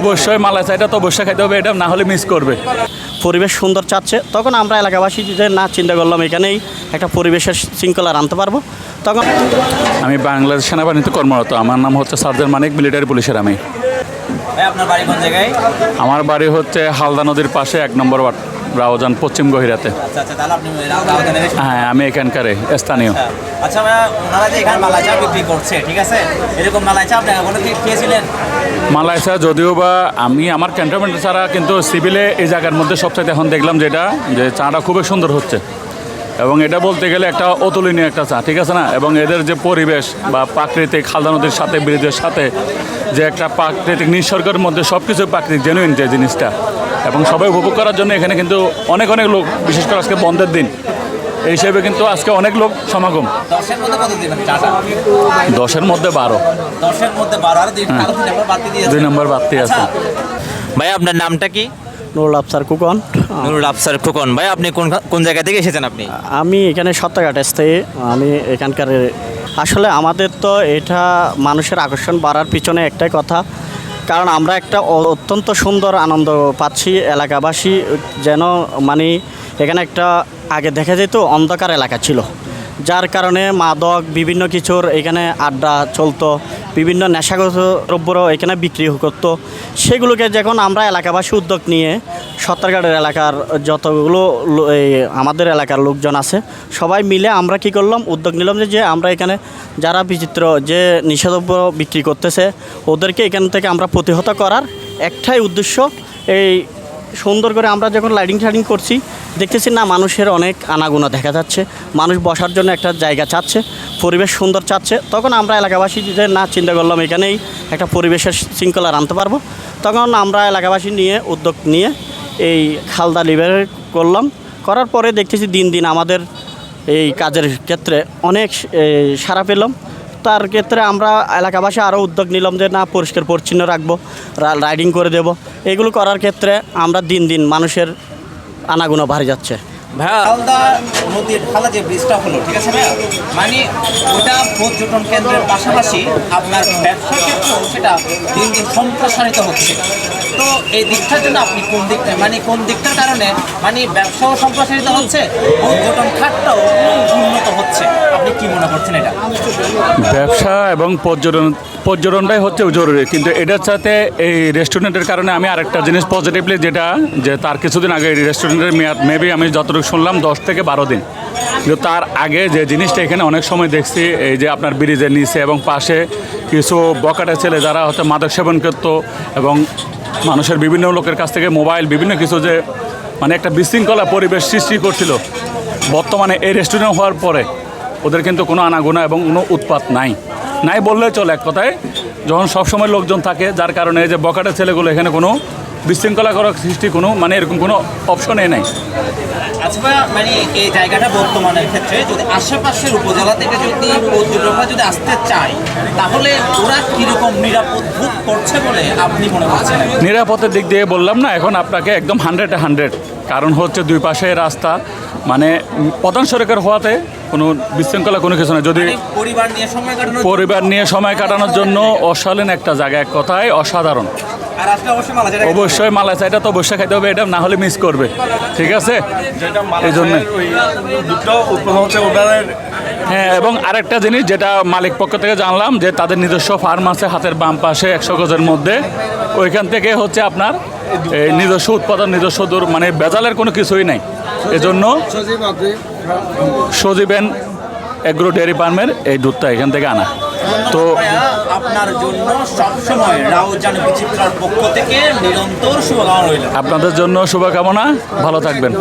অবশ্যই মালাই চাইটা তো অবশ্যই খাইতে হবে এটা না হলে মিস করবে। পরিবেশ সুন্দর চাচ্ছে তখন আমরা এলাকাবাসী যে না চিন্তা করলাম এখানেই একটা পরিবেশের শৃঙ্খলা আনতে পারব। তখন আমি বাংলাদেশ সেনাবাহিনীতে কর্মরত আমার নাম হচ্ছে সার্জেন্ট মানিক মিলিটারি পুলিশের আমি। ভাই আপনার বাড়ি কোন জায়গায়? আমার বাড়ি হচ্ছে হালদা নদীর পাশে এক নম্বর ওয়ার্ড রাওজান পশ্চিম গহিরাতে। আচ্ছা আচ্ছা তাহলে আপনি রাউজানের হ্যাঁ আমি এখানকার স্থানীয়। আচ্ছা ভাইয়া ওনারা যে এখানে মালাই চা বিক্রি করছে ঠিক আছে? এরকম মালাই চা আপনি কোনো কি খেয়েছিলেন? মালয়েশিয়া যদিও বা আমি আমার ক্যান্টনমেন্ট ছাড়া কিন্তু সিভিলে এই জায়গার মধ্যে সবচাইতে এখন দেখলাম যেটা, যে চাটা খুবই সুন্দর হচ্ছে। এবং এটা বলতে গেলে একটা অতুলনীয় একটা চা, ঠিক আছে না? এবং এদের যে পরিবেশ বা প্রাকৃতিক খালদা নদীর সাথে, ব্রিজের সাথে, যে একটা প্রাকৃতিক নিসর্গের মধ্যে সব কিছু প্রাকৃতিক জেনুইন যে জিনিসটা। এবং সবাই উপভোগ করার জন্য এখানে কিন্তু অনেক অনেক লোক, বিশেষ করে আজকে বন্ধের দিন। এই হিসেবে কিন্তু আজকে অনেক লোক সমাগম। দশের মধ্যে কত দিবেন? চাটা দশের মধ্যে বারো। দশের মধ্যে দুই নম্বর বাড়তি দিয়েছে দুই নম্বর বাড়তি আছে। ভাই আপনার নামটা কি? নুরুল আফসার কুকন নুরুল আফসার খোকন। ভাই আপনি কোন কোন জায়গা থেকে এসেছেন আপনি? আমি এখানে সত্যাঘাট থেকে আমি এখানকার আসলে আমাদের তো এটা মানুষের আকর্ষণ বাড়ার পিছনে একটাই কথা। কারণ আমরা একটা অত্যন্ত সুন্দর আনন্দ পাচ্ছি এলাকাবাসী যেন মানে এখানে একটা আগে দেখা যেত অন্ধকার এলাকা ছিল। যার কারণে মাদক, বিভিন্ন কিছুর এখানে আড্ডা চলতো, বিভিন্ন নেশাগত দ্রব্যরও এখানে বিক্রি করতো। সেগুলোকে যখন আমরা এলাকাবাসী উদ্যোগ নিয়ে সত্তরঘাটের এলাকার যতগুলো এই আমাদের এলাকার লোকজন আছে, সবাই মিলে আমরা কি করলাম, উদ্যোগ নিলাম যে আমরা এখানে যারা বিচিত্র যে নিষেধব্য বিক্রি করতেছে, ওদেরকে এখান থেকে আমরা প্রতিহত করার একটাই উদ্দেশ্য। এই সুন্দর করে আমরা যখন লাইটিং টাইটিং করছি দেখতেছি না, মানুষের অনেক আনাগোনা দেখা যাচ্ছে। মানুষ বসার জন্য একটা জায়গা চাচ্ছে, পরিবেশ সুন্দর চাচ্ছে। তখন আমরা এলাকাবাসী যে না চিন্তা করলাম, এখানেই একটা পরিবেশের শৃঙ্খলা আনতে পারব। তখন আমরা এলাকাবাসী নিয়ে, উদ্যোগ নিয়ে এই খালদা লিভার করলাম। করার পরে দেখতেছি দিন দিন আমাদের এই কাজের ক্ষেত্রে অনেক সাড়া পেলাম। তার ক্ষেত্রে আমরা এলাকাবাসী আরও উদ্যোগ নিলাম যে, না পরিষ্কার পরিচ্ছন্ন রাখব রাইডিং করে দেব। এগুলো করার ক্ষেত্রে আমরা দিন দিন মানুষের আনাগুনা বাড়ে যাচ্ছে। হালদা নদীর যে ব্রিজটা হলো ঠিক আছে ভাইয়া? মানে ওটা পর্যটন কেন্দ্রের পাশাপাশি আপনার ব্যবসা ক্ষেত্রেও সেটা দিন দিন সম্প্রসারিত হচ্ছে। তো এই দিকটার জন্য আপনি কোন দিকটা মানে কোন দিকটার কারণে মানে ব্যবসাও সম্প্রসারিত হচ্ছে পর্যটন খাতটাও উন্নত হচ্ছে? আপনি কি মনে করছেন এটা? ব্যবসা এবং পর্যটন পর্যটনটাই হচ্ছে জরুরি। কিন্তু এটার সাথে এই রেস্টুরেন্টের কারণে আমি আরেকটা জিনিস পজিটিভলি যেটা, যে তার কিছুদিন আগে এই রেস্টুরেন্টের মেয়াদ মেবি আমি যতটুকু শুনলাম, দশ থেকে বারো দিন। কিন্তু তার আগে যে জিনিসটা এখানে অনেক সময় দেখছি, এই যে আপনার ব্রিজের নিচে এবং পাশে কিছু বকাটে ছেলে যারা হয়তো মাদক সেবন করতো এবং মানুষের বিভিন্ন লোকের কাছ থেকে মোবাইল, বিভিন্ন কিছু যে মানে একটা বিশৃঙ্খলা পরিবেশ সৃষ্টি করছিল। বর্তমানে এই রেস্টুরেন্ট হওয়ার পরে ওদের কিন্তু কোনো আনাগোনা এবং কোনো উৎপাত নাই। নাই বললেই চলে এক কথায়। যখন সবসময় লোকজন থাকে যার কারণে যে বকাটে ছেলেগুলো এখানে কোনো বিশৃঙ্খলা করার সৃষ্টি কোনো মানে এরকম কোনো অপশনই নেই। আচ্ছা মানে এই জায়গাটা বর্তমানের ক্ষেত্রে যদি আশেপাশের উপজেলা থেকে যদি পর্যটকরা যদি আসতে চায় তাহলে ওরা কীরকম নিরাপদ বোধ করছে বলে আপনি মনে করছেন? নিরাপত্তার দিক দিয়ে বললাম না এখন আপনাকে একদম হান্ড্রেড হান্ড্রেড কারণ হচ্ছে দুই পাশে রাস্তা মানে প্রধান সড়কের হওয়াতে কোনো বিশৃঙ্খলা কোনো কিছু না। যদি মানে পরিবার নিয়ে সময় কাটানোর পরিবার নিয়ে সময় কাটানোর জন্য অশালীন একটা জায়গা এক কথায় অসাধারণ। অবশ্যই মালা যেটা অবশ্যই মালাই চাইটা তো অবশ্যই খাইতে হবে এটা না হলে মিস করবে। ঠিক আছে? এই জন্য। উৎপাদন হচ্ছে হ্যাঁ এবং আরেকটা জিনিস যেটা মালিক পক্ষ থেকে জানলাম যে তাদের নিজস্ব ফার্ম আছে হাতের বাম পাশে একশো গজের মধ্যে। ওইখান থেকে হচ্ছে আপনার এই নিজস্ব উৎপাদন নিজস্ব দূর মানে বেজালের কোনো কিছুই নাই। এজন্য সজীবেন এগ্রো ডেয়ারি ফার্মের এই দুধটা এখান থেকে আনা। তো আপনার জন্য সবসময় রাউজান বিচিত্রার পক্ষ থেকে নিরন্তর শুভকামনা রইল। আপনাদের জন্য শুভকামনা। ভালো থাকবেন।